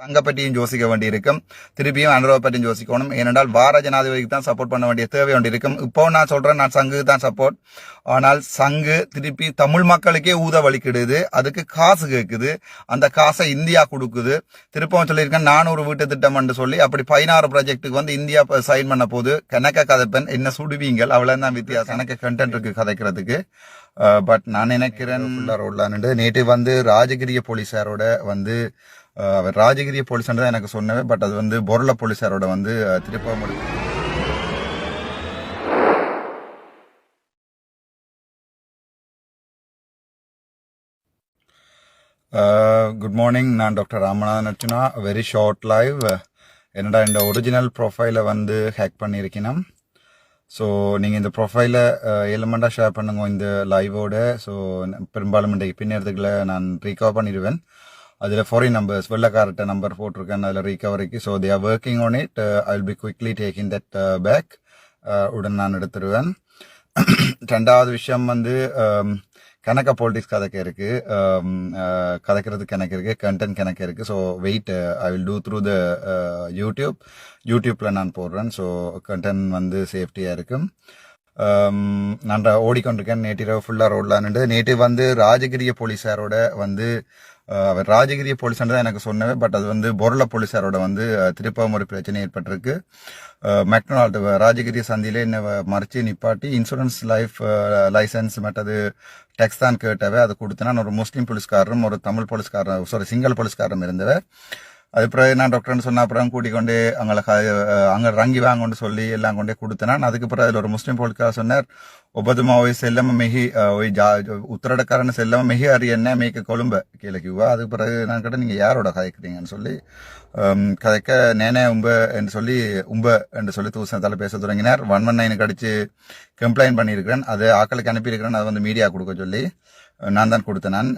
தங்கப்பட்டியும் யோசிக்க வேண்டியிருக்கும். திருப்பியும் அனுரவ பற்றியும் யோசிக்கணும் ஏனென்றால் பாரத ஜனாதிபதிக்கு தான் சப்போர்ட் பண்ண வேண்டிய தேவை ஒன்று இருக்கும் இப்போ நான் சொல்கிறேன் நான் சங்குக்கு தான் சப்போர்ட் ஆனால் சங்கு திருப்பி தமிழ் மக்களுக்கே ஊத வலிக்கிடுது அதுக்கு காசு கேட்குது. அந்த காசை இந்தியா கொடுக்குது. திருப்பவும் சொல்லியிருக்கேன் நானூறு வீட்டு திட்டம் என்று சொல்லி அப்படி பதினாறு ப்ராஜெக்ட்டுக்கு வந்து இந்தியா சைன் பண்ண போது கணக்க கதைப்பெண் என்ன சுடுவீங்கள்? அவ்வளோ தான் வித்தியாசம். எனக்கு கண்டென்ட் இருக்கு கதைக்கிறதுக்கு. பட் நான் நினைக்கிறேன் ரோட்லான்னு நேற்று வந்து ராஜகிரிய போலீஸாரோட வந்து அவர் ராஜகிரிய போலீஸ் தான் எனக்கு சொன்னவே பட் அது வந்து பொருள போலீஸாரோட வந்து அஹ், குட் மார்னிங் நான் doctor Ramanathan Archuna very short live என்னடா இந்த ஒரிஜினல் ப்ரொஃபைலை வந்து ஹேக் பண்ணியிருக்கணும். ஸோ நீங்கள் இந்த ப்ரொஃபைலை எலிமெண்ட்டாக ஷேர் பண்ணுங்க இந்த லைவோட ஸோ பெரும்பாலும் இன்றைக்கு பின்னேறதுக்குள்ள நான் ரீகவர் பண்ணிடுவேன். அதில் ஃபாரின் நம்பர்ஸ் வெள்ளக்காரட்ட நம்பர் போட்டிருக்கேன் அதில் ரீகவரிக்கு so they are working on it I will be quickly taking that back உடன் நான் எடுத்துருவேன். ரெண்டாவது விஷயம் வந்து um, கணக்க பாலிட்டிக்ஸ் கதைக்க இருக்கு. Um, uh, கதைக்கிறது கணக்கு இருக்கு கண்டென்ட் கணக்கு இருக்கு. So wait I will do through the YouTube யூடியூப்ல நான் போடுறேன். ஸோ கண்டென்ட் வந்து சேஃப்டியாக இருக்கும். Um, நான் ஓடிக்கொண்டிருக்கேன். நேற்று ஃபுல்லாக ரோட்லான்னு நேற்று வந்து ராஜகிரிய போலீஸாரோட வந்து அவர் ராஜகிரிய போலீஸ் தான் எனக்கு சொன்னவே பட் அது வந்து பொருள போலீஸாரோட வந்து திருப்பவும் ஒரு பிரச்சனை ஏற்பட்டிருக்கு. மெக்டொனால்டு ராஜகிரி சந்தியில என்ன மறைச்சு நிப்பாட்டி இன்சூரன்ஸ் லைஃப் லைசன்ஸ் மற்றது டெக்ஸ் தான் கேட்டவே அதை கொடுத்தனா நான் ஒரு முஸ்லீம் போலீஸ்காரரும் ஒரு தமிழ் போலீஸ்காரரும் சாரி சிங்கள போலீஸ்காரரும் இருந்தவர் அது பிறகு நான் டாக்டர்னு சொன்ன அப்புறம் கூட்டிக்கொண்டு அவங்களை அங்கே ரங்கி வாங்கன்னு சொல்லி எல்லாம் கொண்டே கொடுத்தனா. அதுக்கு பிறகு அதில் ஒரு முஸ்லீம் போலிக்கார சொன்னார் ஒபதுமா ஒய் செல்லம மெஹி ஒய் ஜா உத்தரடக்காரன் செல்லம மெஹி அரியண்ணே மேய்க்க கொழும்ப? கீழே கியூவா அதுக்கு பிறகு நான் கேட்ட நீங்கள் யாரோட கதைக்கிறீங்கன்னு சொல்லி கதைக்க நேனே உம்ப என்று சொல்லி உம்ப என்று சொல்லி தூசணத்தால் பேச தொடங்கினார். ஒன் ஒன் நைனுக்கு அடித்து கம்ப்ளைண்ட் பண்ணியிருக்கிறேன். அது ஆக்களுக்கு அனுப்பியிருக்கிறேன். அதை வந்து மீடியா கொடுக்க சொல்லி நான் தான் கொடுத்தேன் நான்.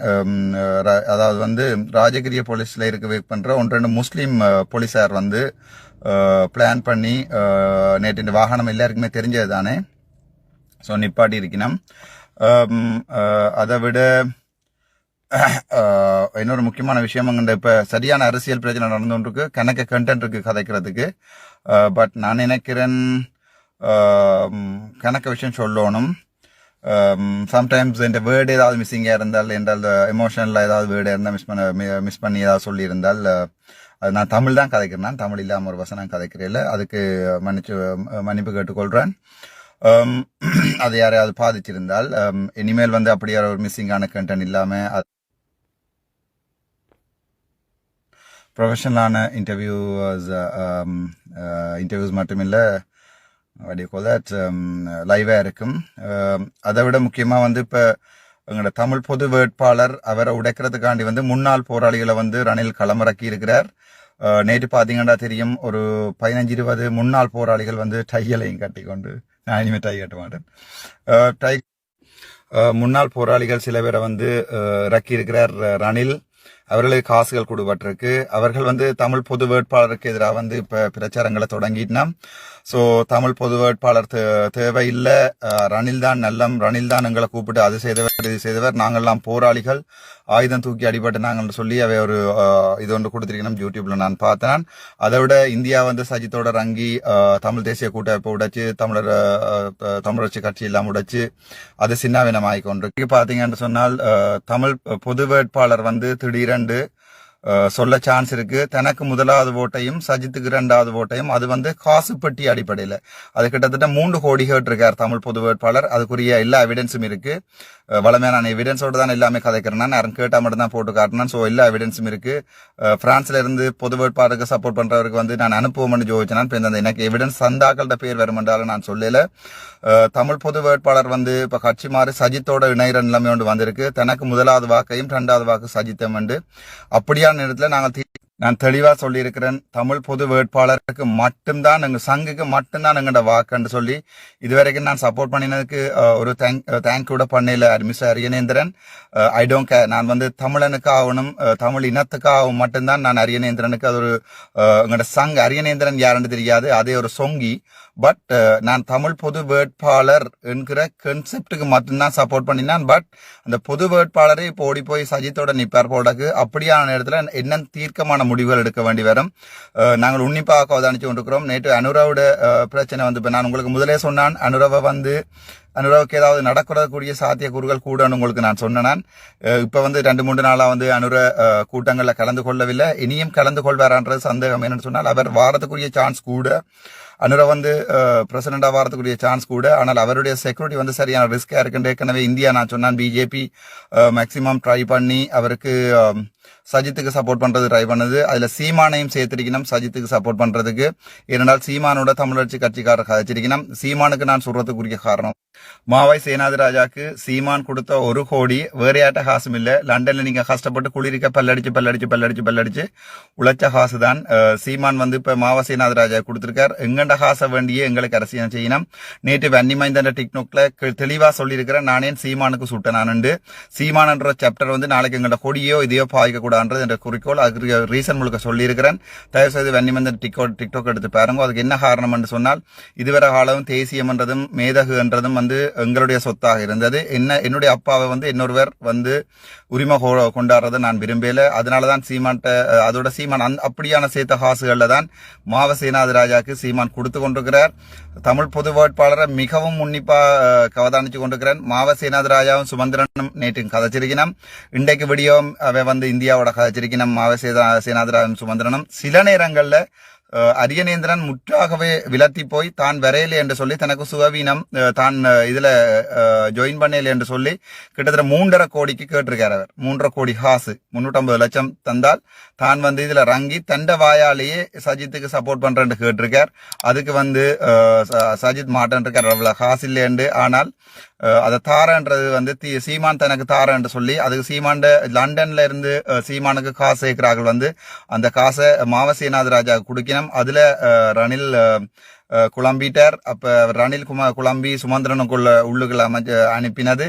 அதாவது வந்து ராஜகிரிய போலீஸில் இருக்க ஒர்க் பண்ணுற ஒன்று ரெண்டு முஸ்லீம் போலீஸார் வந்து பிளான் பண்ணி நேற்று வாகனம் எல்லாருக்குமே தெரிஞ்சது தானே? ஸோ நிப்பாட்டி இருக்கணும். அதை விட இன்னொரு முக்கியமான விஷயம் அங்கே இப்போ சரியான அரசியல் பிரச்சனை நடந்து கொண்டிருக்கு கணக்கு கண்டென்ட் இருக்குது கதைக்கிறதுக்கு. பட் நான் நினைக்கிறேன் கணக்கு விஷயம் சொல்லணும். சம்டைம்ஸ் இந்த வேர்டு ஏதாவது மிஸ்ஸிங்காக இருந்தால் என்றால் எமோஷனில் ஏதாவது வேர்டு இருந்தால் மிஸ் பண்ண மிஸ் பண்ணி ஏதாவது சொல்லியிருந்தால் அது நான் தமிழ் தான் கதைக்கிறேன் நான் தமிழ் இல்லாமல் ஒரு வசனம் கதைக்கிறேன் அதுக்கு மன்னிச்சு மன்னிப்பு கேட்டுக்கொள்கிறேன் அது யாரையாவது பாதிச்சிருந்தால் இனிமேல் வந்து அப்படி ஒரு மிஸ்ஸிங்கான கண்டென்ட் இல்லாமல் அது ப்ரொஃபஷனலான இன்டர்வியூஸ் இன்டர்வியூஸ் மட்டும் இல்லை தட் லைவாக இருக்கும். Um, அதை விட முக்கியமாக வந்து இப்போ எங்களோட தமிழ் பொது வேட்பாளர் அவரை உடைக்கிறதுக்காண்டி வந்து முன்னாள் போராளிகளை வந்து ரணில் களமிறக்கி இருக்கிறார். Uh, நேற்று பார்த்தீங்கன்னா தெரியும் ஒரு பதினஞ்சு இருபது முன்னாள் போராளிகள் வந்து டையலையும் கட்டிக்கொண்டு நான் இனிமேல் டை கட்ட மாட்டேன். Uh, டை uh, முன்னாள் போராளிகள் சில பேரை வந்து அஹ், இறக்கி இருக்கிறார் ரணில். அவர்களுக்கு காசுகள் கொடுபட்டிருக்கு. அவர்கள் வந்து தமிழ் பொது வேட்பாளருக்கு எதிராக வந்து இப்போ பிரச்சாரங்களை தொடங்கிட்டா ஸோ தமிழ் பொது வேட்பாளர் தே- தேவையில்லை. ரணில் தான் நல்லம். ரணில் தான் எங்களை கூப்பிட்டு அது செய்தவர் இது செய்தவர். நாங்கள்லாம் போராளிகள். ஆயுதம் தூக்கி அடிபட்டு நாங்கள் சொல்லி அவை ஒரு இது ஒன்று கொடுத்துருக்கணும் யூடியூப்ல நான் பார்த்தேன். அதை விட இந்தியா வந்து சஜித்தோட ரங்கி தமிழ் தேசிய கூட்டமைப்பை உடைச்சு தமிழர் தமிழர்ச்சி கட்சி எல்லாம் உடைச்சு அது சின்னாவினம் ஆகிக்கொண்டிருக்கு பார்த்தீங்கன்னு சொன்னால் தமிழ் பொது வேட்பாளர் வந்து திடீரென அஹ், சொல்ல சான்ஸ் இருக்கு. தனக்கு முதலாவது ஓட்டையும் சஜித்துக்கு ரெண்டாவது ஓட்டையும். அது வந்து காசு பெட்டி அடிப்படையில். அது கிட்டத்தட்ட மூன்று கோடி கேட்டிருக்கார் தமிழ் பொது வேட்பாளர். அதுக்குரிய எல்லா எவிடன்ஸும் இருக்கு. அஹ், வளமையான எவிடன்ஸோடு தான் எல்லாமே கதைக்கிறேன். நான் யாரும் கேட்டால் மட்டும் தான் போட்டு காட்டினேன் ஸோ எல்லா எவிடன்ஸும் இருக்கு. பிரான்ஸ்ல இருந்து பொது வேட்பாளருக்கு சப்போர்ட் பண்றவருக்கு வந்து நான் அனுப்புவோம்னு ஜோதிச்சேன். இப்போ இந்த எனக்கு எவிடன்ஸ் சந்தாக்கள்கிட்ட பேர் வருமென்றாலும் நான் சொல்லல. தமிழ் பொது வேட்பாளர் வந்து இப்போ கட்சி மாறி சஜித்தோட இணையர நிலைமை ஒன்று வந்திருக்கு. தனக்கு முதலாவது வாக்கையும் ரெண்டாவது வாக்கு சஜித்தம் உண்டு. அப்படியான நேரத்தில் நாங்கள் நான் தெளிவாக சொல்லியிருக்கிறேன். தமிழ் பொது வேட்பாளருக்கு மட்டும்தான் எங்கள் சங்குக்கு மட்டும்தான் எங்கட வாக்குன்னு சொல்லி இதுவரைக்கும் நான் சப்போர்ட் பண்ணினதுக்கு ஒரு தேங்க் தேங்க் கூட பண்ணல miss Ariyanendran I don't care நான் வந்து தமிழனுக்காகணும் தமிழ் இனத்துக்காகவும் மட்டும்தான் நான் அரியநேந்திரனுக்கு அது ஒரு எங்களோட சங் அரியநேந்திரன் யாருன்னு தெரியாது. அதே ஒரு சொங்கி பட் uh, நான் தமிழ் பொது வேட்பாளர் என்கிற கன்செப்டுக்கு மட்டும்தான் சப்போர்ட் பண்ணினான். பட் அந்த பொது வேட்பாளரை இப்போ ஓடி போய் சஜித்தோட நிற்பார் போடக்கு. அப்படியான நேரத்தில் என்ன தீர்க்கமான முடிவுகள் எடுக்க வேண்டி வரும்? Uh, நாங்கள் உன்னிப்பாக அவதானிச்சு கொண்டிருக்கிறோம். நேற்று அனுராவோட uh, பிரச்சனை வந்து இப்போ நான் உங்களுக்கு முதலே சொன்னான். அனுராவை வந்து அனுராவுக்கு ஏதாவது நடக்கிறக்கூடிய சாத்தியக்கூறுகள் கூடன்னு உங்களுக்கு நான் சொன்னேன் இப்போ வந்து ரெண்டு மூன்று நாளாக வந்து அனுர கூட்டங்களில் கலந்து கொள்ளவில்லை. இனியும் கலந்து கொள்வாரான்றது சந்தேகம். என்னன்னு சொன்னால் அவர் வாரத்துக்குரிய சான்ஸ் கூட அனுர வந்து பிரசிடண்டாக வாரத்துக்குரிய சான்ஸ் கூட ஆனால் அவருடைய செக்யூரிட்டி வந்து சரியான ரிஸ்க்காக இருக்குன்னு ஏற்கனவே இந்தியா நான் சொன்னான் பிஜேபி மேக்சிமம் ட்ரை பண்ணி அவருக்கு சஜித்துக்கு சப்போர்ட் பண்றது ட்ரை பண்ணுது. அதுல சீமானையும் சேர்த்திருக்கணும் சஜித்துக்கு சப்போர்ட் பண்றதுக்கு. ஏனென்றால் சீமானோட தமிழர்ச்சி கட்சிக்காரர் கதைச்சிருக்கணும். சீமானுக்கு நான் சொல்றதுக்குரிய காரணம். மாவாய் சேனாதி ராஜாக்கு சீமான் கொடுத்த ஒரு கோடி வேற யாட்ட காசும் இல்ல. லண்டன்ல நீங்க கஷ்டப்பட்டு குளிரிக்க பல்லடிச்சு பல்லடிச்சு பல்லடிச்சு பல்லடிச்சு உழைச்ச காசு தான் சீமான் வந்து இப்ப மாவ சேனாதி ராஜா கொடுத்திருக்கார். எங்கண்ட காசை வேண்டிய எங்களுக்கு அரசியல் செய்யணும். நேற்று வன்னிமைந்த டிக்டாக்ல க- தெளிவா சொல்லியிருக்கிறேன் நானே சீமானுக்கு சுட்டேன் நானுண்டு. என்ற சாப்டர் வந்து நாளைக்கு எங்கள்ட கொடியோ இதையோ பாய்க்க கூடாதுன்றது என்ற குறிக்கோள் அதுக்கு ரீசன் முழுக்க சொல்லியிருக்கிறேன். தயவு செய்து வன்னிமந்த டிக்டாக் டிக்டாக் எடுத்து பாருங்க. அதுக்கு என்ன காரணம் என்று சொன்னால் இதுவரை காலம் தேசியம் என்றதும் மேதகு என்றதும் வந்து எங்களுடைய சொத்தாக இருந்தது. என்ன என்னுடைய அப்பாவை வந்து இன்னொருவர் வந்து உரிமை கொண்டாடுறதை நான் விரும்பல அதனால தான் சீமான்ட்ட அதோட சீமான் அந் அப்படியான சேர்த்த காசுகளில் தான் மாவ சேனாதி ராஜாக்கு சீமான் கொடுத்து கொண்டிருக்கிறார். தமிழ் பொது வேட்பாளரை மிகவும் உன்னிப்பாக கவதானித்து கவதானிச்சு கொண்டிருக்கிறேன். மாவ சேனாதி ராஜாவும் சுமந்திரனும் நேற்று கதைச்சிருக்கணும் இன்றைக்கு விடியோம் அவை வந்து இந்திய இந்தியாவோட கதைச்சிருக்கணும் மாவ சேதா சுமந்திரனும் சில நேரங்களில் அரியநேந்திரன் முற்றாகவே விலத்தி போய் தான் வரையில என்று சொல்லி தனக்கு சுகவீனம் தான் இதில் ஜாயின் பண்ணல என்று சொல்லி கிட்டத்தட்ட மூன்றரை கோடிக்கு கேட்டிருக்கார் அவர். மூன்றரை கோடி ஹாசு முன்னூற்றம்பது லட்சம் தந்தால் தான் வந்து இதில் ரங்கி தண்ட வாயாலேயே சஜித்துக்கு சப்போர்ட் பண்றேன்னு கேட்டிருக்கார். அதுக்கு வந்து சஜித் மாட்டேன் இருக்கார். அவ்வளோ ஹாஸ் இல்லைண்டு ஆனால் அதை தாரன்றது வந்து தி- சீமான் தனக்கு தாரன்னு சொல்லி அதுக்கு சீமாண்ட லண்டன்ல இருந்து சீமானுக்கு காசு சேர்க்கிறார்கள் வந்து அந்த காசை மாவசீநாத ராஜா குடிக்கணும். அதுல ரணில் குழம்பிட்டார். அப்ப ரணில் குமார் குழம்பி சுமந்திரனுக்குள்ள உள்ளுக்குள்ள அமைச்சு அனுப்பினது.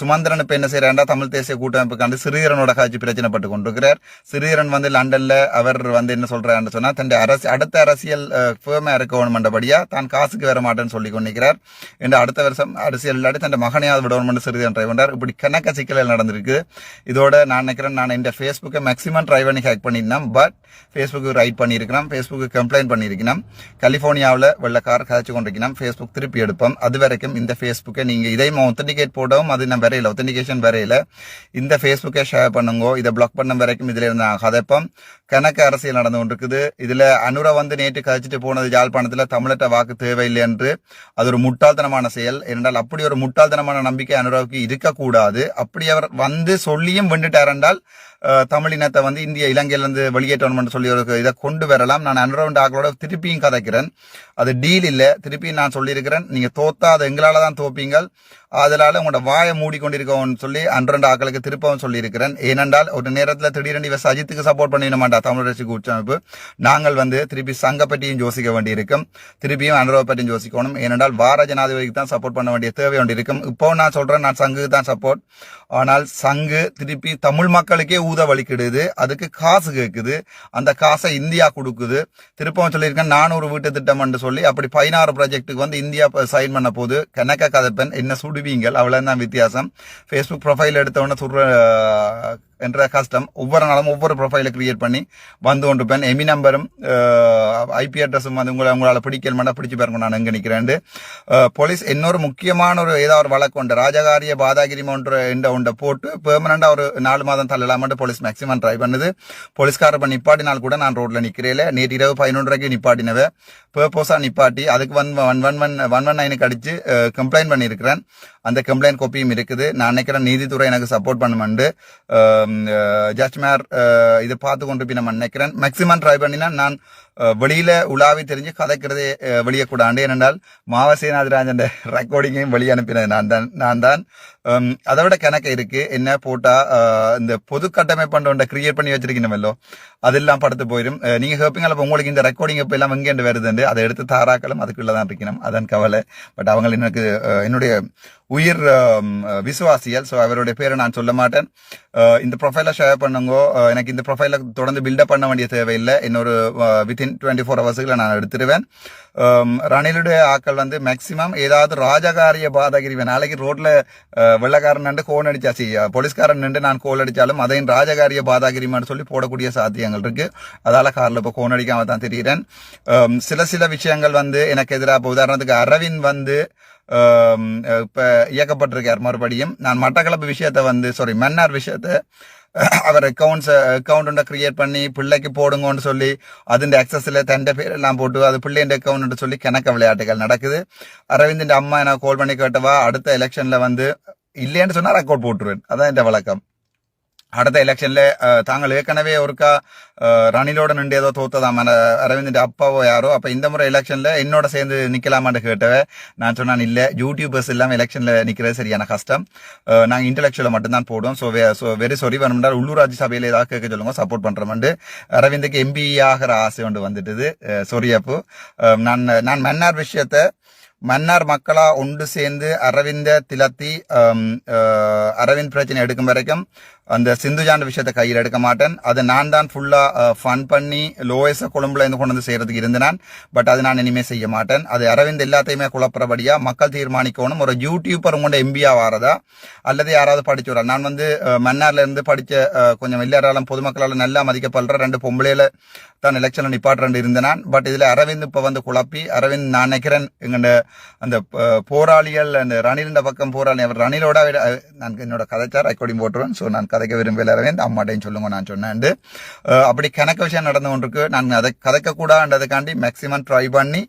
சுமந்திரன் இப்ப என்ன செய்யறாண்டா தமிழ் தேசிய கூட்டமைப்பு கண்டு சிறீரனோட காட்சி பிரச்சனைப்பட்டு கொண்டிருக்கிறார். சிறீரன் வந்து லண்டன்ல அவர் வந்து என்ன சொல்கிறாருன்னு சொன்னா தன் அரசு அடுத்த அரசியல் ஃபேமா இருக்க வேணுமென்றபடியா தான் காசுக்கு வர மாட்டேன்னு சொல்லி கொண்டிருக்கிறார். என்று அடுத்த வருஷம் அரசியல் இல்லாட்டி தன் மகனையாவது விடணும் சிறிதன் ட்ரை இப்படி கணக்க சிக்கலில் நடந்திருக்கு. இதோட நான் நினைக்கிறேன் நான் இந்த ஃபேஸ்புக்கை மேக்ஸிமம் ட்ரை பண்ணி ஹேக் பண்ணியிருந்தேன் பட் ஃபேஸ்புக்கு ரைட் பண்ணியிருக்கிறேன் ஃபேஸ்புக்கு கம்ப்ளைண்ட் பண்ணியிருக்கிறேன் கலிஃபோர்னியாவில் வெள்ளக்கார் கதைச்சு கொண்டிருக்கணும் ஃபேஸ்புக் திருப்பி எடுப்போம். அது வரைக்கும் இந்த ஃபேஸ்புக்கை நீங்கள் இதையும் ஒத்தன்டிகேட் போடவும் அது நான் வரையில ஒத்தன்டிகேஷன் வரையில இந்த ஃபேஸ்புக்கை ஷேர் பண்ணுங்க. இதை பிளாக் பண்ண வரைக்கும் இதில் நான் கதைப்போம். கணக்கு அரசியல் நடந்து கொண்டிருக்குது. இதுல அனுரை வந்து நேற்று கழிச்சிட்டு போனது யாழ்ப்பாணத்துல தமிழட்ட வாக்கு தேவையில்லை என்று. அது ஒரு முட்டாள்தனமான செயல். என்றால் அப்படி ஒரு முட்டாள்தனமான நம்பிக்கை அனுராவுக்கு இருக்கக்கூடாது. அப்படி அவர் வந்து சொல்லியும் வெண்டுட்டார் என்றால் தமிழினத்தை வந்து இந்திய இலங்கையிலிருந்து வெளியேற்றணும் சொல்லி ஒரு இதை கொண்டு வரலாம். நான் அனுரவன் டாக்டரோட திருப்பியும் கதைக்கிறேன். அது டீல் இல்லை. திருப்பியும் நான் சொல்லியிருக்கிறேன். நீங்க தோத்தா அது எங்களால தான் தோப்பீங்கள். அதனால உங்களோட வாயை மூடிக்கொண்டிருக்கோம்னு சொல்லி அன்றண்டு ஆக்களுக்கு திருப்பவும் சொல்லியிருக்கிறேன். ஏனென்றால் ஒரு நேரத்தில் திடீரென்று இவ சஜித்துக்கு சப்போர்ட் பண்ணிட மாட்டா தமிழ் கூட்டமைப்பு. நாங்கள் வந்து திருப்பி சங்க பற்றியும் யோசிக்க வேண்டியிருக்கும். திருப்பியும் அனுரவை பற்றியும் யோசிக்கணும். ஏனென்றால் பாரத ஜனாதிபதிக்கு தான் சப்போர்ட் பண்ண வேண்டிய தேவை ஒன்று இருக்கும். இப்போ நான் சொல்கிறேன் நான் சங்குக்கு தான் சப்போர்ட் ஆனால் சங்கு திருப்பி தமிழ் மக்களுக்கே ஊத வலிக்கிடுது. அதுக்கு காசு கேட்குது அந்த காசை இந்தியா கொடுக்குது. திருப்பவும் சொல்லியிருக்கேன் நானூறு வீட்டு திட்டம் என்று சொல்லி அப்படி பதினாறு ப்ராஜெக்ட்டுக்கு வந்து இந்தியா சைன் பண்ண போது கணக்க கதைப்பெண் என்ன சுடுவீங்கள்? அவ்வளோதான் வித்தியாசம். ஃபேஸ்புக் ப்ரொஃபைல் எடுத்தவொடனே சுடுற என்ற கஷ்டம். ஒவ்வொரு நாளும் ஒவ்வொரு ப்ரொஃபைலை கிரியேட் பண்ணி வந்து கொண்டு கொண்டிருப்பேன் எமி நம்பரும் ஐபி அட்ரஸும் வந்து உங்களை உங்களால் பிடிக்கணும் பிடிச்சி பாருங்க நான் எங்கே நிற்கிறேன் போலீஸ் இன்னொரு முக்கியமான ஒரு ஏதாவது ஒரு வழக்கு உண்டு. ராஜகாரிய பாதாகிரி ஒன்று என்ற ஒன்றை போட்டு பெர்மனண்டாக ஒரு நாலு மாதம் தள்ளலாமட்டு போலீஸ் மேக்ஸிமம் ட்ரை பண்ணுது. போலீஸ்காரர் இப்போ நிப்பாட்டினால் கூட நான் ரோட்ல நிற்கிறேன் நேற்று இரவு பதினொன்றரைக்கு நிப்பாட்டினவ. பர்போஸாக நிப்பாட்டி அதுக்கு one one one one one one நைனுக்கு அடிச்சு கம்ப்ளைண்ட் பண்ணியிருக்கிறேன். அந்த கம்ப்ளைண்ட் காப்பியும் இருக்குது. நான் நினைக்கிறேன் நீதித்துறை எனக்கு சப்போர்ட் பண்ணுமெண்டு ஜட்ஜ்மேர் இதை பார்த்து கொண்டு போய் நம்ம நினைக்கிறேன். மேக்ஸிமம் ட்ரை பண்ணினா நான் வெளியில உலாவி தெரிஞ்சு கதைக்கிறதே அஹ், வெளியக்கூடாது ஏனென்றால் மாவசேனாதிராஜன் ரெக்கார்டிங்கையும் வெளியே அனுப்பினது நான் தான் நான் தான். அதோட அதை விட கணக்கு இருக்கு. என்ன போட்டா இந்த பொது கட்டமைப்பு ஒன்றை கிரியேட் பண்ணி வச்சிருக்கணுமல்லோ அதெல்லாம் படுத்து போயிடும் நீங்கள் நீங்க இப்போ உங்களுக்கு இந்த ரெக்கார்டிங் இப்போ எல்லாம் எங்கேண்டு வருதுண்டு அதை எடுத்து தாராக்களும் அதுக்குள்ள தான் இருக்கணும். அதான் கவலை. பட் அவங்க எனக்கு என்னுடைய உயிர் விசுவாசியல் ஸோ அவருடைய பேரை நான் சொல்ல மாட்டேன். இந்த ப்ரொஃபைலை ஷேர் பண்ணுங்க. எனக்கு இந்த ப்ரொஃபைலை தொடர்ந்து பில்டப் பண்ண வேண்டிய தேவையில்லை. இன்னொரு வித்தின் டுவெண்ட்டி ஃபோர் ஹவர்ஸுக்குள்ள நான் எடுத்துருவேன். ரணிலுடைய ஆக்கள் வந்து மேக்சிமம் ஏதாவது ராஜகாரிய பாதகிரி நாளைக்கு ரோட்ல வெள்ளக்காரன் நின்று கோன் அடிச்சாச்சு. போலீஸ்காரன் நின்று நான் கோல் அடித்தாலும் அதையும் ராஜகாரிய பாதாகிரிமான்னு சொல்லி போடக்கூடிய சாத்தியங்கள் இருக்கு. அதால காரில் இப்போ கோன் அடிக்காம தான் தெரிகிறேன் சில சில விஷயங்கள் வந்து எனக்கு எதிராக இப்போ உதாரணத்துக்கு அரவிந்த் வந்து இப்போ இயக்கப்பட்டிருக்கார் மறுபடியும். நான் மட்டக்களப்பு விஷயத்தை வந்து சாரி மன்னார் விஷயத்தை அவர் அக்கௌண்ட்ஸ் அக்கௌண்ட் ஒன்றை கிரியேட் பண்ணி பிள்ளைக்கு போடுங்கன்னு சொல்லி அதுண்ட அக்சஸில் தண்டை பேரெல்லாம் போட்டு அது பிள்ளைண்ட அக்கௌண்ட்னு சொல்லி கணக்க விளையாட்டுகள் நடக்குது. அரவிந்தின் அம்மா என்ன கால் பண்ணி கேட்டவா அடுத்த எலெக்ஷனில் வந்து இல்லைன்னு சொன்னால் ரெக்கார்ட் போட்டுருவேன். அதான் என் வழக்கம். அடுத்த எலெக்ஷன்ல தாங்கள் ஏற்கனவே ஒருக்கா அஹ், ரணிலோட நின்று ஏதோ தோத்ததாம் அரவிந்தின் அப்பாவோ யாரோ அப்ப இந்த முறை எலெக்ஷன்ல என்னோட சேர்ந்து நிக்கலாமான்னு கேட்டவ நான் சொன்னான் இல்ல யூடியூபர்ஸ் இல்லாம எலெக்ஷன்ல நிக்கிறது சரியான கஷ்டம் நாங்க இன்டலெக்சுவல மட்டும்தான் போடுவோம் ஸோ வெரி சாரி வேணும்னா உள்ளூராட்சி சபையில ஏதாவது கேட்க சொல்லுங்க சப்போர்ட் பண்றோம்ண்டு அரவிந்துக்கு எம்பி ஆகிற ஆசை கொண்டு வந்துட்டுது சாரி அப்போ நான் நான் மன்னார் விஷயத்தை மன்னார் மக்களா ஒன்று சேர்ந்து அரவிந்த திலத்தி அரவிந்த் பிரச்சனை எடுக்கும் வரைக்கும் அந்த சிந்துஜாண்ட விஷயத்தை கையில் எடுக்க மாட்டேன். அது நான் தான் ஃபுல்லாக ஃபன் பண்ணி லோயஸை கொழும்புல இருந்து கொண்டு வந்து செய்யறதுக்கு இருந்தேன் பட் அது நான் இனிமேல் செய்ய மாட்டேன். அது அரவிந்த் எல்லாத்தையுமே குழப்புறபடியா மக்கள் தீர்மானிக்கணும். ஒரு யூடியூபர் கொண்டு எம்பியா வாரதா? அல்லது யாராவது படிச்சு நான் வந்து மன்னார்லேருந்து மன்னார்ல இருந்து படிச்ச கொஞ்சம் எல்லாராலும் பொதுமக்களால் நல்லா மதிக்கப்படுற ரெண்டு பொம்பளையில தான் எலெக்ஷன்ல நிப்பாட்டு இருந்தேன் பட் இதில் அரவிந்த் இப்போ வந்து குழப்பி அரவிந்த் நான் நினைக்கிறேன் எங்கள்ட அந்த போராளிகள் அந்த ரணிலின் பக்கம் போராளி அவர் ரணிலோட விட- நான் என்னோட கதைச்சார் ரெக்கார்டிங் போட்டுருவேன். ஸோ நான் கதைக்க விரும்பல அரவிந்த் அம்மாட்டையும் சொல்லுங்க நான் சொன்னேன் அப்படி கணக்கு விஷயம் நடந்து கொண்டிருக்கு. நான் அதை கதைக்க கூடாதுன்றதுக்காண்டி மேக்ஸிமம் ட்ரை பண்ணி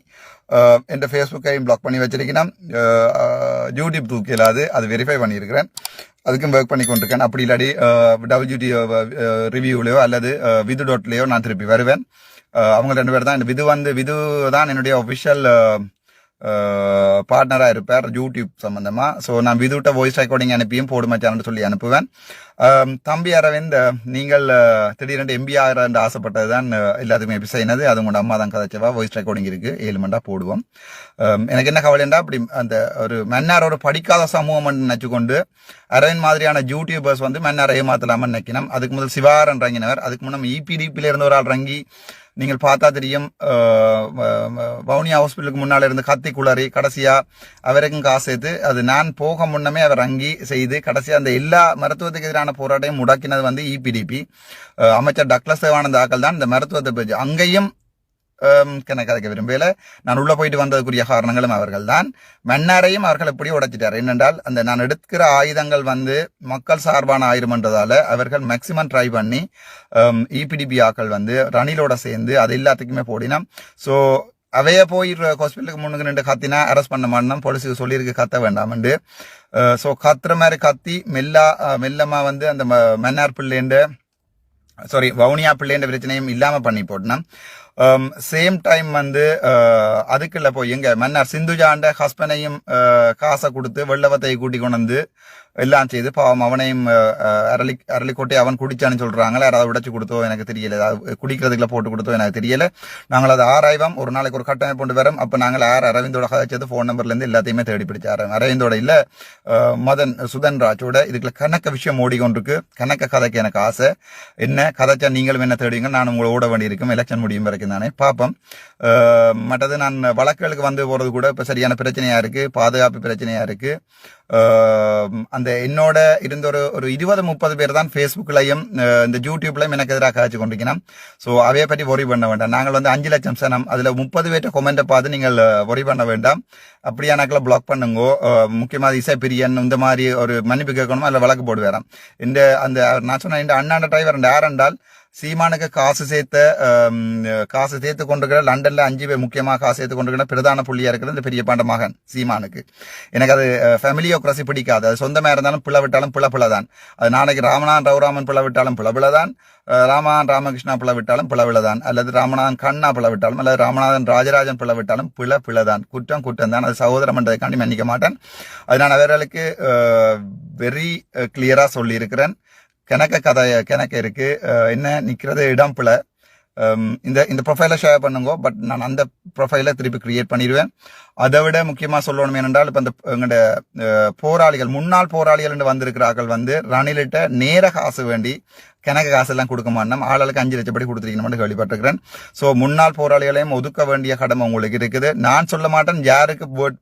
என் ஃபேஸ்புக்கையும் பிளாக் பண்ணி வச்சிருக்கிறேன். யூடியூப் தூக்கிலாது அது வெரிஃபை பண்ணியிருக்கிறேன். அதுக்கும் ஒர்க் பண்ணி கொண்டிருக்கேன். அப்படி இல்லாடி டபிள்யூடி ரிவ்யூலையோ அல்லது விது டாட்லேயோ நான் திருப்பி வருவேன். அவங்க ரெண்டு பேர் தான். இந்த விது வந்து விது தான் என்னுடைய ஒஃபிஷியல் பார்ட்னராக இருப்பார் யூடியூப் சம்மந்தமாக ஸோ நான் விதுட்ட வாய்ஸ் ரெக்கார்டிங் அனுப்பியும் போடு மச்சான்னு சொல்லி அனுப்புவேன். தம்பி அரவிந்த் நீங்கள் திடீரென்று எம்பி ஆகிறான்னு ஆசைப்பட்டது தான் எல்லாத்துக்குமே எப்படி செய்யினது அது உங்களோட அம்மா தான் கதைச்சவா? வாய்ஸ் ரெக்கார்டிங் இருக்குது ஏழு மண்டா போடுவோம் எனக்கு என்ன கவலைண்டா அப்படி அந்த ஒரு மன்னாரோட படிக்காத சமூகம் நினச்சிக்கொண்டு அரவிந்த் மாதிரியான யூடியூபர்ஸ் வந்து மன்னார் ஏமாத்தலாமன்னு நினைக்கணும். அதுக்கு முதல் சிவாரன் ரங்கினவர் அதுக்கு முன்னம் இபிடிபியில் இருந்த ஒரு ஆள் ரங்கி நீங்கள் பார்த்தா தெரியும் வ- வ- வவுனியா ஹாஸ்பிட்டலுக்கு முன்னால் இருந்து கத்தி குளறி கடைசியாக அவருக்கும் காசு சேர்த்து அது நான் போக முன்னமே அவர் அங்கி செய்து கடைசியாக அந்த எல்லா மருத்துவத்துக்கு எதிரான போராட்டையும் முடக்கினது வந்து இபிடிபி அமைச்சர் டக்ளஸ் தேவானந்த ஆக்கள் தான் இந்த மருத்துவத்தை பற்றி அங்கேயும் கணக்கு கதைக்க விரும்பல நான் உள்ள போயிட்டு வந்ததுக்குரிய காரணங்களும் அவர்கள் தான் மன்னாரையும் அவர்கள் எப்படி உடைச்சிட்டார். என்னென்றால் அந்த நான் எடுக்கிற ஆயுதங்கள் வந்து மக்கள் சார்பான ஆயுதம்ன்றதால அவர்கள் மேக்சிமம் ட்ரை பண்ணி இபிடிபி ஆக்கள் வந்து ரணிலோட சேர்ந்து அது எல்லாத்துக்குமே போடினோம் ஸோ அவைய போய் ஹாஸ்பிட்டலுக்கு முன்னுக்கு நின்று கத்தினா அரெஸ்ட் பண்ண மாட்டோம். போலீஸுக்கு சொல்லியிருக்கு கத்த வேண்டாம்ண்டு ஸோ uh, கத்துற மாதிரி கத்தி மெல்லா மெல்லமாக மெல்லமா வந்து அந்த ம- மன்னார் பிள்ளைன்ற சாரி வவுனியா பிள்ளைன்ற பிரச்சனையும் இல்லாமல் பண்ணி போட்டோம் Um, சேம் டைம் வந்து uh, அதுக்குள்ள போய் எங்க மன்னார் சிந்துஜாண்ட ஹஸ்பனையும் uh, காசை கொடுத்து வெள்ளவத்தை கூட்டி கொண்டு வந்து எல்லாம் செய்து பாவம் அவனையும் uh, அரளி அரளிக்கோட்டை அவன் குடிச்சான்னு சொல்றாங்களே யாராவது உடைச்சு கொடுத்தோ எனக்கு தெரியல. ஏதாவது குடிக்கிறதுக்குள்ள போட்டு கொடுத்தோ எனக்கு தெரியல. நாங்கள் அதை ஆராய்வோம். ஒரு நாளைக்கு ஒரு கட்டமைப்பு கொண்டு வரோம். அப்போ நாங்கள் யார் அரவிந்தோட கதைச்சது ஃபோன் நம்பர்லேருந்து எல்லாத்தையுமே தேடி பிடிச்சாரு அரவிந்தோட இல்லை மதன் சுதன் ராஜோட இதுக்குள்ள கணக்க விஷயம் ஓடிக்கொண்டிருக்கு. கணக்க கதைக்கு எனக்கு ஆசை. என்ன கதைச்சா நீங்களும் என்ன தேடுவீங்க நான் உங்களை ஓட வேண்டியிருக்கும். எலெக்ஷன் முடியும் வரைக்கும் தானே பார்ப்போம் மற்றது நான் வழக்குகளுக்கு வந்து போகிறது கூட இப்போ சரியான பிரச்சனையாக இருக்கு பாதுகாப்பு பிரச்சனையாக இருக்குது அந்த என்னோட இருந்த ஒரு ஒரு இருபது முப்பது பேர் தான் ஃபேஸ்புக்லையும் இந்த யூடியூப்லையும் எனக்கு எதிராக காய்ச்சி கொண்டிருக்கணும். ஸோ அவையை பற்றி ஒரி பண்ண வேண்டாம். நாங்கள் வந்து அஞ்சு லட்சம் சனம் அதில் முப்பது பேர்ட்ட கொமெண்ட்டை பார்த்து நீங்கள் ஒரி பண்ண வேண்டாம். அப்படியானாக்கில் பிளாக் பண்ணுங்க. முக்கியமாக இசை பிரியன் இந்த மாதிரி ஒரு மன்னிப்பு கேட்கணுமா? இல்லை வழக்கு போடுவேறான் இந்த அந்த நான் சொன்ன இந்த அண்ணாண்ட டிரைவர் யார் என்றால் சீமானுக்கு காசு சேர்த்த காசு சேர்த்து கொண்டிருக்கிற லண்டன்ல அஞ்சு பேர் முக்கியமாக காசு சேர்த்து கொண்டிருக்கிற பிரதான புள்ளியா இருக்கிற இந்த பெரிய பாண்ட மகன் சீமானுக்கு. எனக்கு அது ஃபெமிலியோக்ரஸி பிடிக்காது. அது சொந்தமா இருந்தாலும் பிள்ளை விட்டாலும் பிள்ளை பிள்ளை தான் அது நாளைக்கு ராமனான் ரவுராமன் பிள்ளை விட்டாலும் பிள்ளை பிள்ளை தான் ராமான் ராமநாதன் ராமகிருஷ்ணா பிள்ளை விட்டாலும் பிள்ளை பிள்ளை தான் அல்லது ராமநாதன் கண்ணா பிள்ளை விட்டாலும் அல்லது ராமநாதன் ராஜராஜன் பிள்ளை விட்டாலும் பிள்ளை பிள்ளை தான் குற்றம் குற்றம் தான். அது சகோதரம் என்றதுக்காண்டி மன்னிக்க மாட்டேன். அது நான் அவர்களுக்கு வெரி கிளியரா சொல்லியிருக்கிறேன். கிணக்க கதை கிணக்க இருக்குது என்ன நிற்கிறது இடம் பிள்ளை இந்த இந்த ப்ரொஃபைலை ஷேர் பண்ணுங்க பட் நான் அந்த ப்ரொஃபைலை திருப்பி கிரியேட் பண்ணிடுவேன். அதை விட முக்கியமாக சொல்லணும் என்னென்றால் இப்போ இந்த எங்களோட போராளிகள் முன்னாள் போராளிகள் என்று வந்திருக்கிறார்கள் வந்து ரணிலிட்ட நேர காசு வேண்டி கணக்கு காசெல்லாம் கொடுக்க மாட்டோம் ஆளுக்கு அஞ்சு லட்சப்படி கொடுத்துருக்கணும்னு கேள்விப்பட்டிருக்கிறேன். ஸோ முன்னாள் போராளிகளையும் ஒதுக்க வேண்டிய கடமை உங்களுக்கு இருக்குது. நான் சொல்ல மாட்டேன் யாருக்கு ஓட்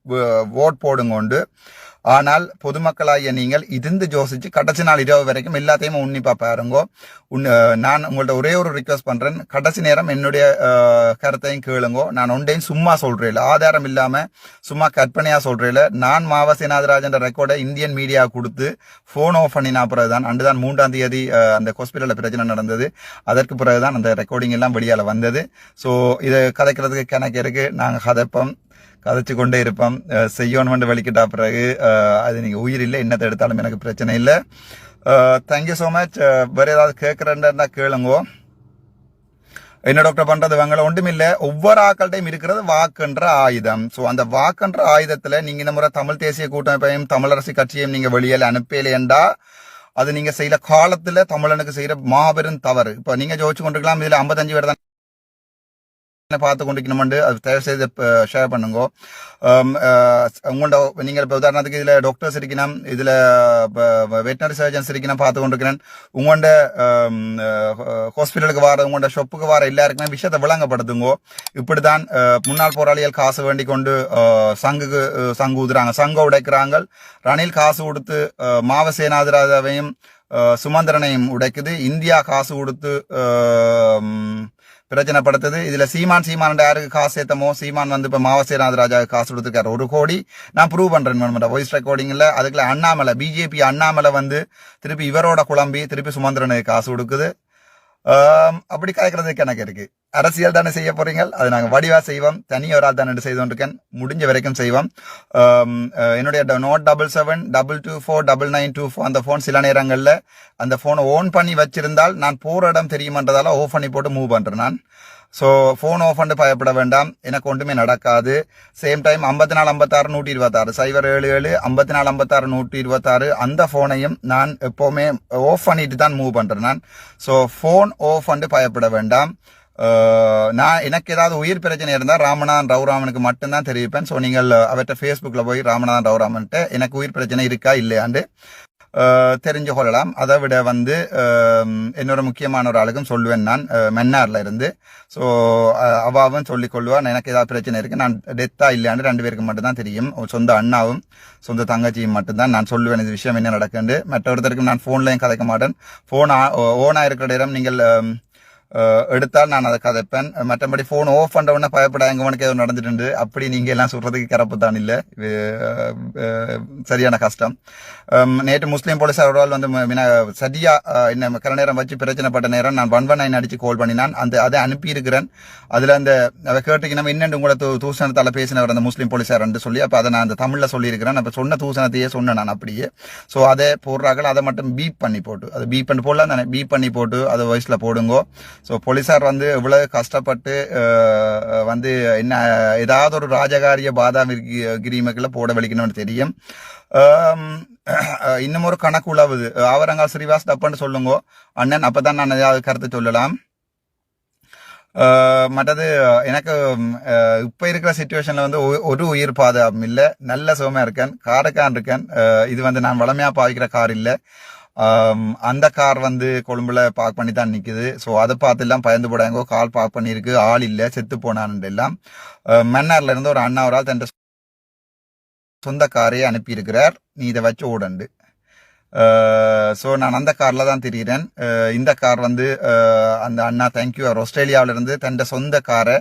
vote போடுங்க உண்டு ஆனால் பொதுமக்களாகிய நீங்கள் இருந்து யோசிச்சு கடைசி நாள் இரவு வரைக்கும் எல்லாத்தையும் உன்னிப்பா பாருங்க உன் நான் உங்கள்ட்ட ஒரே ஒரு ரிக்வஸ்ட் பண்றேன். கடைசி நேரம் என்னுடைய கருத்தையும் கேளுங்க. நான் ஒன்றையும் சும்மா சொல்றேன் ஆதாரம் இல்லாம சும்மா கற்பனையா சொல்றேன் நான் மாவ ரெக்கார்டை இந்தியன் மீடியா கொடுத்து போன் ஆஃப் பண்ணின பிறகுதான் அண்டுதான் மூன்றாம் தேதி அந்த ஹாஸ்பிட்டலில் பிரச்சனை நடந்தது. அதற்கு பிறகுதான் அந்த ரெக்கார்டிங் எல்லாம் வெளியால வந்தது. ஸோ இதை கதைக்கிறதுக்கு கணக்கு இருக்கு. நாங்கள் கதைப்போம். கதைச்சு கொண்டே இருப்போம். அஹ் செய்யணும்னு வலிக்கிட்டா பிறகு அது நீங்கள் உயிர் இல்லை என்னத்தை எடுத்தாலும் எனக்கு பிரச்சனை இல்லை. தேங்க்யூ ஸோ மச் வேறு ஏதாவது கேட்குறேன்னா கேளுங்கோ. என்ன டாக்டர் பண்ணுறது இவங்கள ஒன்றுமில்லை ஒவ்வொரு ஆக்கள்கிட்டையும் இருக்கிறது வாக்குன்ற ஆயுதம். ஸோ அந்த வாக்குன்ற ஆயுதத்தில் நீங்கள் இந்த முறை தமிழ் தேசிய கூட்டமைப்பையும் தமிழரசு கட்சியையும் நீங்கள் வெளியில் அனுப்பலையேண்டா. அது நீங்கள் செய்கிற காலத்தில் தமிழனுக்கு செய்கிற மாபெரும் தவறு. இப்போ நீங்கள் ஜோதிச்சு கொண்டிருக்கலாம். இதில் ஐம்பத்தஞ்சு பேர் தான் பார்த்து கொண்டிருக்கணுமெண்டு அது தயவு செய்து ஷேர் பண்ணுங்க. um, உங்களோட நீங்கள் இப்போ உதாரணத்துக்கு இதில் டாக்டர்ஸ் இருக்கணும் இதில் வெட்டினரி சர்ஜன்ஸ் இருக்கணும் பார்த்து கொண்டிருக்கிறேன். உங்களோட ஹாஸ்பிட்டலுக்கு வர உங்களோட ஷொப்புக்கு வர எல்லாருக்குமே விஷயத்தை விளங்கப்படுத்துங்க. இப்படி தான் முன்னாள் போராளிகள் காசு வேண்டி கொண்டு சங்குக்கு சங்கு ஊதுறாங்க. சங்க உடைக்கிறாங்க. ரணில் காசு கொடுத்து மாவ மாவசேனாதிராஜாவையும் சுமந்திரனையும் உடைக்குது. இந்தியா காசு கொடுத்து பிரச்சனைப்படுத்துது. இதுல சீமான் சீமான் யாருக்கு காசு ஏத்தமோ சீமான் வந்து இப்ப மாவசேனாத் ராஜாவுக்கு காசு கொடுத்துருக்காரு. ஒரு கோடி நான் ப்ரூவ் பண்றேன் வாய்ஸ் ரெக்கார்டிங்ல அதுக்குள்ள அண்ணாமலை பிஜேபி அண்ணாமலை வந்து திருப்பி இவரோட குழம்பி திருப்பி சுமந்திரனுக்கு காசு கொடுக்குது. அப்படி கலைக்கிறதுக்கு எனக்கு இருக்கு. அரசியல் தானே செய்ய போறீங்க அது நாங்கள் வடிவா செய்வோம். தனி ஒரு ஆள் தானே செய்து கொண்டிருக்கேன். முடிஞ்ச வரைக்கும் செய்வோம். என்னுடைய note double seven double two four double nine two four அந்த ஃபோன் சில நேரங்களில் அந்த ஃபோனை ஓன் பண்ணி வச்சிருந்தால் நான் போகிற இடம் தெரியுமன்றதால ஓஃப் பண்ணி போட்டு மூவ் பண்ணுறேன் நான். ஸோ ஃபோன் ஆஃப் பண்ணி பயப்பட வேண்டாம். எனக்கு ஒன்றுமே நடக்காது. சேம் டைம் ஐம்பத்தி நாலு ஐம்பத்தாறு நூற்றி இருபத்தாறு. சைபர் ஏழு ஏழு ஐம்பத்தி நாலு ஐம்பத்தாறு நூற்றி இருபத்தாறு. அந்த ஃபோனையும் நான் எப்போவுமே ஆஃப் பண்ணிட்டு தான் மூவ் பண்ணுறேன் நான். ஸோ ஃபோன் ஆஃப் பண்ணி பயப்பட வேண்டாம். நான் எனக்கு ஏதாவது உயிர் பிரச்சனை இருந்தால் ராமநாதன் ரவுராமனுக்கு மட்டும்தான் தெரிவிப்பேன். ஸோ நீங்கள் அவர்கிட்ட ஃபேஸ்புக்கில் போய் ராமநாதன் ரவுராமன்ட்டு எனக்கு உயிர் பிரச்சனை இருக்கா இல்லையாண்டு தெரிஞ்சு கொள்ளலாம் அதை விட வந்து என்னோட முக்கியமான ஒரு ஆளுக்கும் சொல்லுவேன் நான் மென்னாரில் இருந்து. ஸோ அவாவும் சொல்லி கொள்வான் எனக்கு ஏதாவது பிரச்சனை இருக்குது நான் டெத்தா இல்லையான்னு ரெண்டு பேருக்கு மட்டும்தான் தெரியும். சொந்த அண்ணாவும் சொந்த தங்கச்சியும் மட்டும்தான் நான் சொல்லுவேன் இது விஷயம் என்ன நடக்குன்னு. மற்றொருத்தருக்கும் நான் ஃபோன்லையும் கதைக்க மாட்டேன். ஃபோன் ஓனாக இருக்கிற நேரம் நீங்கள் எடுத்தால் நான் அதை கதைப்பேன். மற்றபடி ஃபோன் ஆஃப் பண்ண உடனே பயப்பட எங்கவனுக்கு ஏதோ நடந்துட்டு அப்படி நீங்க எல்லாம் சொல்றதுக்கு கரப்பு தான் இல்லை. சரியான கஷ்டம். நேற்று முஸ்லீம் போலீஸார் ஆள் வந்து சரியாக சரியா என்ன கர நேரம் வச்சு பிரச்சனைப்பட்ட நேரம் நான் ஒன் ஒன் நைன் அடிச்சு கால் பண்ணினான். அந்த அதை அனுப்பியிருக்கிறேன். அதுல அந்த அதை கேட்டுக்கு நம்ம உங்களை தூ தூசணத்தால பேசினவர் அந்த முஸ்லீம் போலீஸார்ன்னு சொல்லி அப்ப அதை நான் அந்த தமிழ்ல சொல்லியிருக்கிறேன். அப்ப சொன்ன தூசணத்தையே சொன்னேன் நான் அப்படியே. ஸோ அதை போடுறார்கள். அதை மட்டும் பீப் பண்ணி போட்டு அதை பீப் பண்ணி போடலாம் தானே. பீப் பண்ணி போட்டு அதை வயசில் போடுங்கோ. ஸோ போலீஸார் வந்து இவ்வளவு கஷ்டப்பட்டு வந்து என்ன ஏதாவது ஒரு ராஜகாரிய பாதாம் கிரிமக்களை போட வலிக்கணும்னு தெரியும். இன்னும் ஒரு கணக்கு உழவுது. ஆவரங்கால் ஸ்ரீவாஸ் தப்புன்னு சொல்லுங்க. அண்ணன் அப்பதான் நான் ஏதாவது கருத்து சொல்லலாம். மற்றது எனக்கு இப்போ இருக்கிற சுச்சுவேஷனில் வந்து ஒரு உயிர் பாதுகாப்பும் இல்லை. நல்ல சுகமாக இருக்கேன். காருக்கான் இருக்கேன். இது வந்து நான் வளமையாக பாவிக்கிற கார் இல்லை. அந்த கார் வந்து கொழும்புல பார்க் பண்ணி தான் நிற்குது ஸோ அதை பார்த்து எல்லாம் பயந்து போடாங்கோ கால் பார்க் பண்ணியிருக்கு. ஆள் இல்லை. செத்து போனான்னு எல்லாம். அஹ், மன்னார்ல இருந்து ஒரு அண்ணா ஒரு ஆள் தன் சொந்த காரையே அனுப்பியிருக்கிறார். நீ இதை வச்சு ஓடண்டு ஸோ நான் அந்த காரில் தான் திரிகிறேன். இந்த கார் வந்து அந்த அண்ணா தேங்க்யூ அவர் ஆஸ்திரேலியாவில இருந்து சொந்த காரை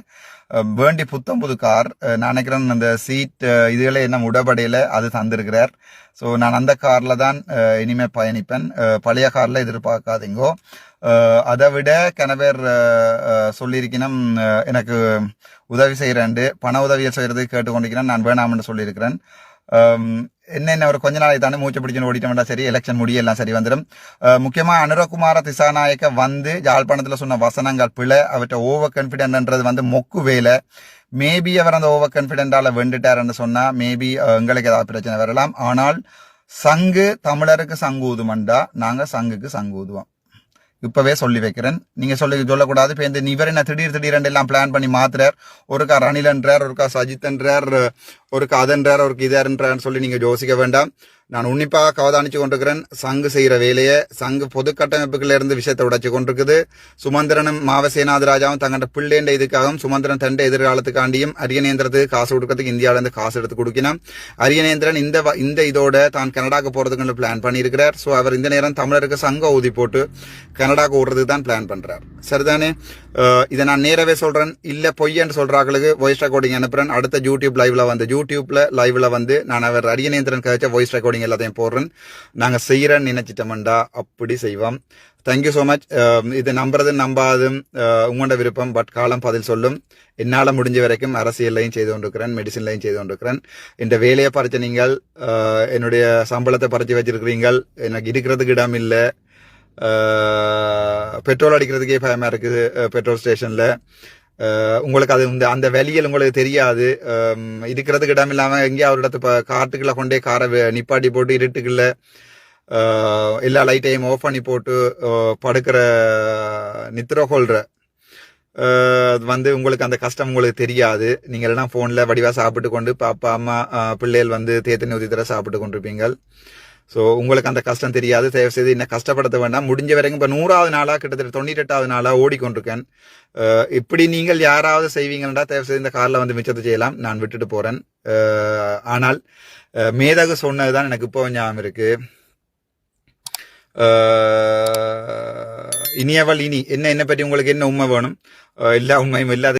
வேண்டி புத்தம் புது கார் நான் நினைக்கிறேன் அந்த சீட் இதுகளை என்ன உடபடையில் அது தந்திருக்கிறார். ஸோ நான் அந்த காரில் தான் இனிமேல் பயணிப்பேன். பழைய காரில் எதிர்பார்க்காதீங்கோ. அதை விட கணவர் சொல்லியிருக்கணும் எனக்கு உதவி செய்கிறேன் பண உதவியை செய்கிறது கேட்டுக்கொண்டிருக்கிறேன். நான் வேணாம்னு சொல்லியிருக்கிறேன். என்ன ஒரு கொஞ்ச நாளைக்கு தானே மூச்சு பிடிச்சுன்னு ஓடிட்டோம்டா சரி எலெக்ஷன் முடியெல்லாம் சரி வந்துடும். முக்கியமாக முக்கியமா அனுரகுமார திசாநாயக்க வந்து யாழ்ப்பாணத்துல சொன்ன வசனங்கள் பிழை அவற்றை ஓவர் கான்பிடென்ட்ன்றது வந்து மொக்கு வேலை. மேபி அவர் அந்த ஓவர் கான்பிடென்டால வெண்டுட்டாருன்னு சொன்னா மேபி எங்களுக்கு ஏதாவது பிரச்சனை வரலாம். ஆனால் சங்கு தமிழருக்கு சங்கு ஊதுமண்டா நாங்க சங்குக்கு சங்கு ஊதுவோம். இப்பவே சொல்லி வைக்கிறேன். நீங்க சொல்லி சொல்லக்கூடாது. இப்போ இந்த இவர் என்ன திடீர் திடீரென்று எல்லாம் பிளான் பண்ணி மாத்துறார். ஒருக்கா ரணிலன்றார் ஒருக்கா சஜித் என்றார் ஒருக்கா அதன்றார் ஒருக்கு இதன்றார்னு சொல்லி நீங்க யோசிக்க வேண்டாம். நான் உன்னிப்பாக கவதானிச்சு கொண்டிருக்கிறேன். சங்கு செய்கிற வேலையை சங்கு பொது கட்டமைப்புகள்ல இருந்து விஷயத்தை உடைச்சு கொண்டிருக்குது. சுமந்திரனும் மாவசேனாதிராஜாவும் தங்கண்ட பிள்ளைண்ட இதுக்காகவும் சுமந்திரன் தண்டை எதிர்காலத்துக்காண்டியும் அரியநேந்திரத்துக்கு காசு கொடுக்கறதுக்கு இந்தியாவிலேருந்து காசு எடுத்து கொடுக்கணும் அரியநேந்திரன் இந்த வ- இந்த இதோட தான் கனடாக்கு போகிறதுக்குன்னு பிளான் பண்ணியிருக்கிறார். ஸோ அவர் இந்த நேரம் தமிழருக்கு சங்கம் ஊதி போட்டு கனடாக்கு ஓடுறதுக்கு தான் பிளான் பண்ணுறார் சரிதானே? இதை நான் நேரவே சொல்கிறேன் இல்லை பொய்யன்னு சொல்கிறாங்களுக்கு வாய்ஸ் ரெக்கார்டிங் அனுப்புகிறேன் அடுத்த யூடியூப் லைவ்ல வந்து யூடியூப்ல லைவ்ல வந்து நான் அவர் அரியநேந்திரன் கழிச்ச வாய்ஸ் ரெக்கார்டிங் எல்லாத்தையும் போடுறேன். நாங்கள் செய்யறேன்னு நினைச்சிட்டோம்டா அப்படி செய்வோம். தேங்க்யூ ஸோ மச் இது நம்புறது நம்பாதும் uh, உங்களோட விருப்பம் பட் காலம் பதில் சொல்லும். என்னால் முடிஞ்ச வரைக்கும் அரசியல்லையும் செய்து கொண்டிருக்கிறேன் மெடிசின்லையும் செய்து கொண்டிருக்கிறேன். இந்த வேலையை பறிச்ச நீங்கள் uh, என்னுடைய சம்பளத்தை பறித்து வச்சிருக்கிறீங்கள். எனக்கு இருக்கிறதுக்கு இடம் இல்லை. பெட்ரோல் uh, அடிக்கிறதுக்கே பயமாக இருக்குது பெட்ரோல் ஸ்டேஷனில் உங்களுக்கு அது இந்த அந்த வெளியில் உங்களுக்கு தெரியாது. இருக்கிறதுக்கு இடம் இல்லாமல் எங்கேயா ஒரு இடத்து காட்டுக்குள்ளே கொண்டே காரை நிப்பாட்டி போட்டு இருட்டுக்குள்ள எல்லா லைட்டையும் ஆஃப் பண்ணி போட்டு படுக்கிற நித்திர கொள்ற. வந்து உங்களுக்கு அந்த கஷ்டம் உங்களுக்கு தெரியாது. நீங்கள் எல்லாம் ஃபோனில் வடிவாக சாப்பிட்டு கொண்டு பாப்பா அம்மா பிள்ளைகள் வந்து தேத்தனி உதித்தர சாப்பிட்டு கொண்டிருப்பீங்கள் ஸோ உங்களுக்கு அந்த கஷ்டம் தெரியாது. தயவு செய்து என்ன கஷ்டப்படுத்த வேண்டாம். முடிஞ்ச வரைக்கும் இப்போ நூறாவது நாளாக கிட்டத்தட்ட தொண்ணூற்றி எட்டாவது ஓடிக்கொண்டிருக்கேன். இப்படி நீங்கள் யாராவது செய்வீங்கன்னா தயவு செய்து இந்த காரில் வந்து மிச்சத்தை செய்யலாம். நான் விட்டுட்டு போகிறேன் ஆனால் மேதகு சொன்னது தான் எனக்கு இப்போ ஞாபகம் இருக்கு. இனி இனியவள் இனி என்ன என்ன பற்றி உங்களுக்கு என்ன உண்மை வேணும்? எல்லா உண்மையும் இல்லாத